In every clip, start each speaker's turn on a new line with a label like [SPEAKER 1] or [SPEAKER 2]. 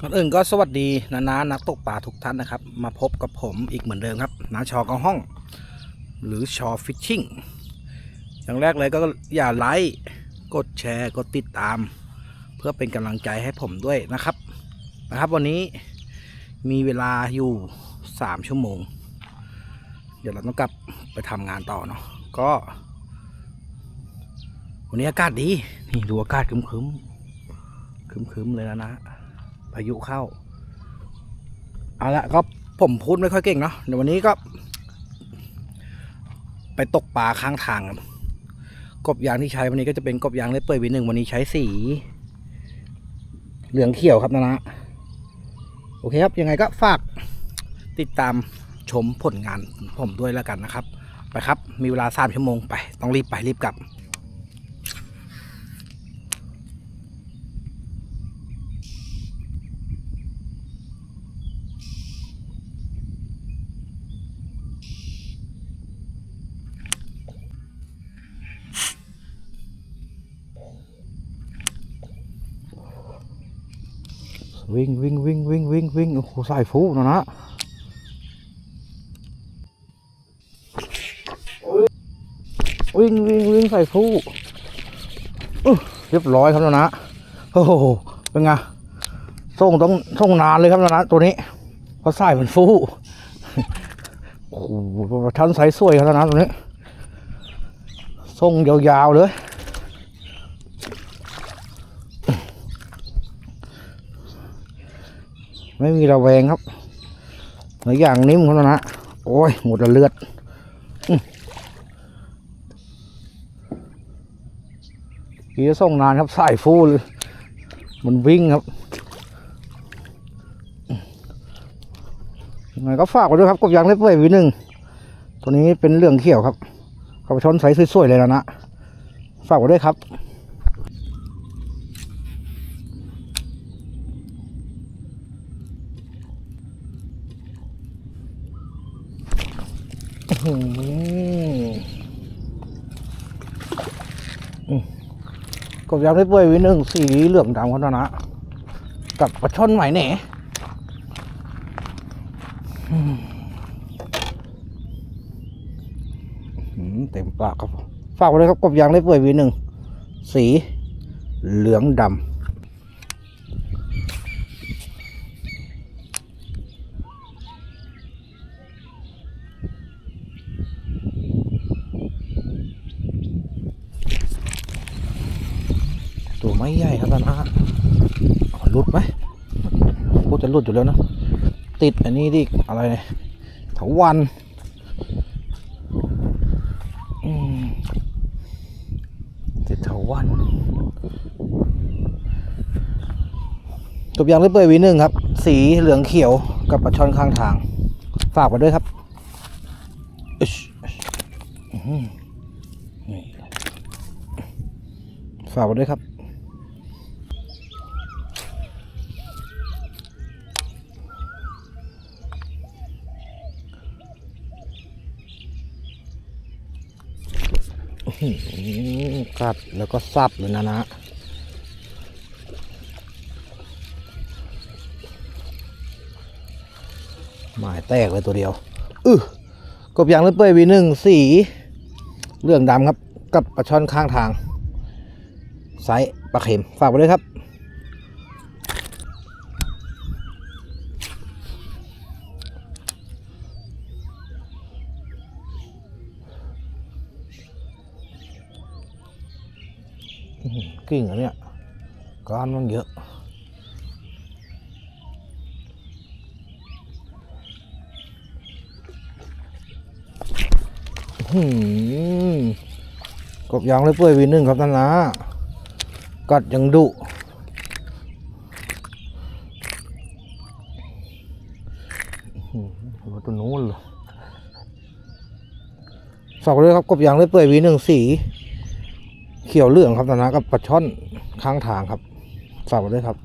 [SPEAKER 1] ก่อนอื่นก็สวัสดีนานานักตกปลาทุกท่านนะครับ มาพบกับผมอีกเหมือนเดิมครับนาชอกระห้อง หรือชอฟิชชิ่งอย่างแรกเลยก็อย่าไลค์กดแชร์กดติดตาม เพื่อเป็นกำลังใจให้ผมด้วยนะครับนะครับวันนี้มีเวลาอยู่สามชั่วโมง เดี๋ยวเราต้องกลับไปทำงานต่อเนาะก็ วันนี้อากาศดี นี่ดูอากาศคึมคึมคึมคึมๆเลยนะนะายุเข้า เอาละก็ผมพูดไม่ค่อยเก่งเนาะเดี๋ยววันนี้ก็ ไปตกปลาข้างทางครับกบยางที่ใช้วันนี้ก็จะเป็นกบยางเล็บเปื่อยวีหนึ่งวันนี้ใช้สี เหลืองเขียวครับนะนะโอเคครับ ยังไงก็ฝากติดตามชมผลงานผมด้วยแล้วกันนะครับ ไปครับ มีเวลาสามชั่วโมงไป ต้องรีบไปรีบกลับ วิ่งวิ่งวิ่งวิ่งวิ่งวิ่งโอ้โหสายฟูนะนะวิ่งวิ่งวิ่งใส่ฟูเรียบร้อยครับนะนะโอ้โหเป็นไงส่งต้องส่งนานเลยครับนะนะตัวนี้เพราะสายมันฟูโอ้โหชั้นสายสวยครับนะนะตัวนี้ส่งยาวๆเลย ไม่มีระแวงครับหลายอย่างนิ่มเขาแล้วนะ โอ้ย หมดละเลือดกีจะส่งนานครับสายฟูเลยมันวิ่งครับยังไงก็ฝากไว้ด้วยครับกบยางเล็บเปื่อยวีหนึ่งตัวนี้เป็นเหลืองเขียวครับเขาไปชนใสสวยๆเลยแล้วนะฝากไว้ด้วยครับ อืมอืมกบยางไม่เปื่อยวิหนึ่งสีเหลืองดำเขานะกับปลาช่อนไหมเหน่อืมอืมเต็มปากครับ ฝากไว้เลยครับกบยางเล็บเปื่อยวีหนึ่ง สีเหลืองดำ ไม่ใหญ่ครับนะอ๋อหลุดไหมพูดจะหลุดอยู่แล้วนะ ติดอันนี้ดิอะไรเนี่ยเถาวันอืมติดเถาวันกบยางเล็บเปื่อยวีหนึ่งครับ สีเหลืองเขียวกับปลาช่อนข้างทาง ฝากไว้ด้วยครับอือหือฝากไว้ด้วยครับ กัดแล้วก็ซับเลยนะนะหมายแตกเลยตัวเดียวอือกบยางเลือดเปื่อยวีหนึ่งสีเรื่องดำครับ กับปลาช่อนข้างทางไซส์ปลาเข็มฝากไว้ด้วยครับ กิ่งอันเนี้ยก้านมันเยอะกบยางเลยเปื่อยวีหนึ่งครับท่านนะกัดยังดุอื้อหือตัวนู้นเลยฝากไว้ด้วยครับกบยางเลยเปื่อยวีหนึ่งสี เขียวเหลืองครับตอนนั้นกับปลาช่อนข้างทางครับฝากไว้ด้วยครับ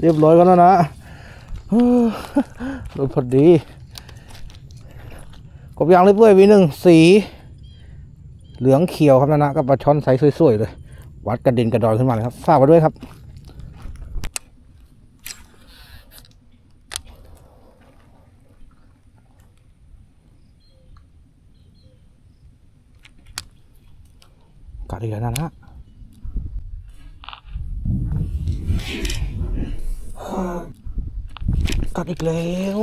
[SPEAKER 1] เรียบร้อยกันแล้วนะเออโดนพอดี กบยางเรื่อยๆวีหนึ่งสี เหลืองเขียวครับนะนะก็ปลาช่อนไซส์สวยๆเลย วัดกระเด็นกระดอยขึ้นมาเลยครับฝากไว้ด้วยครับ ดอีกแล้วนะนะกัดอีกแล้ว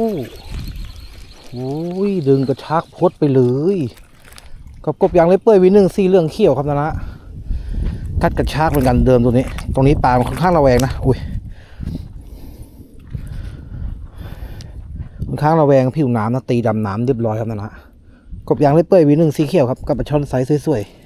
[SPEAKER 1] โอ้ยดึงกระชากพดไปเลยกับกบยางเล็บเปื่อยวีหนึ่งสีเหลืองเขียวครับนะนะกัดกระชากเหมือนกันเดิมตัวนี้ ตรงนี้ปลามันค่อนข้างระแวงนะอุ้ยค่อนข้างระแวงผิวน้ำนะตีดำน้ำเรียบร้อยครับนะนะกบยางเล็บเปื่อยวีหนึ่งสีเขียวครับกับปลาช่อนไซส์สวยๆ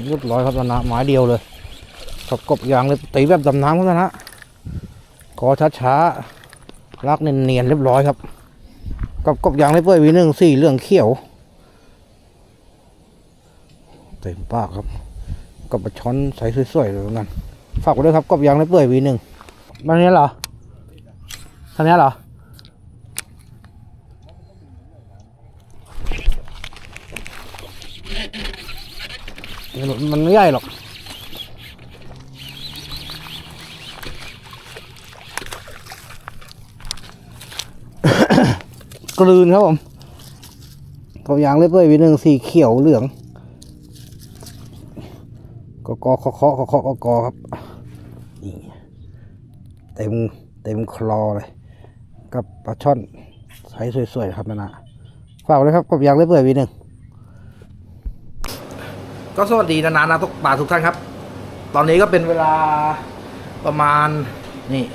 [SPEAKER 1] เรียบร้อยครับตอนนะไม้เดียวเลยกับกบยางเลยตีแบบดำน้ำครับตอนนะกอช้าๆลากเนียนๆเรียบร้อยครับกับกบยางเลยเปื่อยวีหนึ่งสี่เหลืองเขียว เต็มปากครับกับปลาช้อนใสสวยๆเลยเหนกันฝากไว้ด้วยครับกบยางเลยเปื่อยวีหนึ่งมันนี้เหรอท่านี้เหรอ มันไม่ใหญ่หรอก กลืนครับผมตัวยางเล็บเปื่อยวีหนึ่งสีเขียวเหลืองกอกอเคาะเคาะเคาะกอครับนี่เต็มเต็มคลอเลย กับปลาช่อนไซส์สวยๆครับนะนะฝากเลยครับกับยางเล็บเปื่อยวีหนึ่ง ก็สวัสดีนานานาทุกป่าทุกท่านครับ ตอนนี้ก็เป็นเวลาประมาณนี่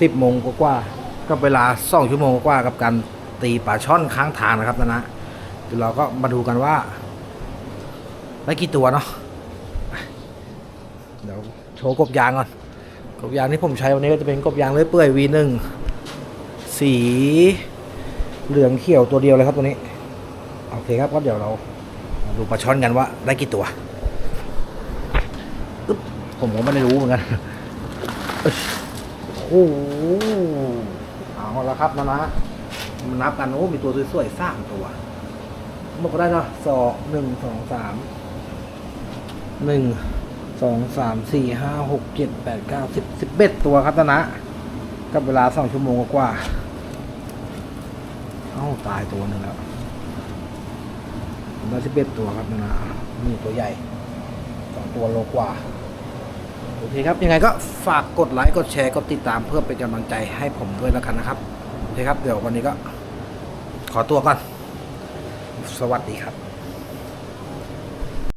[SPEAKER 1] สิบโมงกว่าก็เวลาสองชั่วโมงกว่ากับการตีปลาช่อนค้างทางนะครับนานะเดี๋ยวเราก็มาดูกันว่าได้กี่ตัวเนาะเดี๋ยวโชว์กบยางก่อนกบยางที่ผมใช้วันนี้ก็จะเป็นกบยางเลื่อยเปื่อย V1 สีเหลืองเขียวตัวเดียวเลยครับตัวนี้ โอเคครับก็เดี๋ยวเรา มาดูปลาช่อนกันว่าได้กี่ตัวผมก็ไม่ได้รู้เหมือนกันโอ้โหเอาละครับนะนะมานับกันโอ้มีตัวสวยๆสามตัวหมดก็ได้เนาะสองหนึ่งสองสามหนึ่งสองสามสี่ห้าหกเจ็ดแปดเก้าสิบสิบเอ็ดตัวครับนะนะกับเวลาสองชั่วโมงกว่าเอ้าตายตัวหนึ่งแล้ว มาสิบเอ็ดตัวครับนะนี่ตัวใหญ่สองตัวโลกว่าโอเคครับ ยังไงก็ฝากกดไลค์กดแชร์กดติดตามเพื่อเป็นกำลังใจให้ผมด้วยแล้วกันนะครับโอเคครับ เดี๋ยววันนี้ก็ ขอตัวก่อน สวัสดีครับ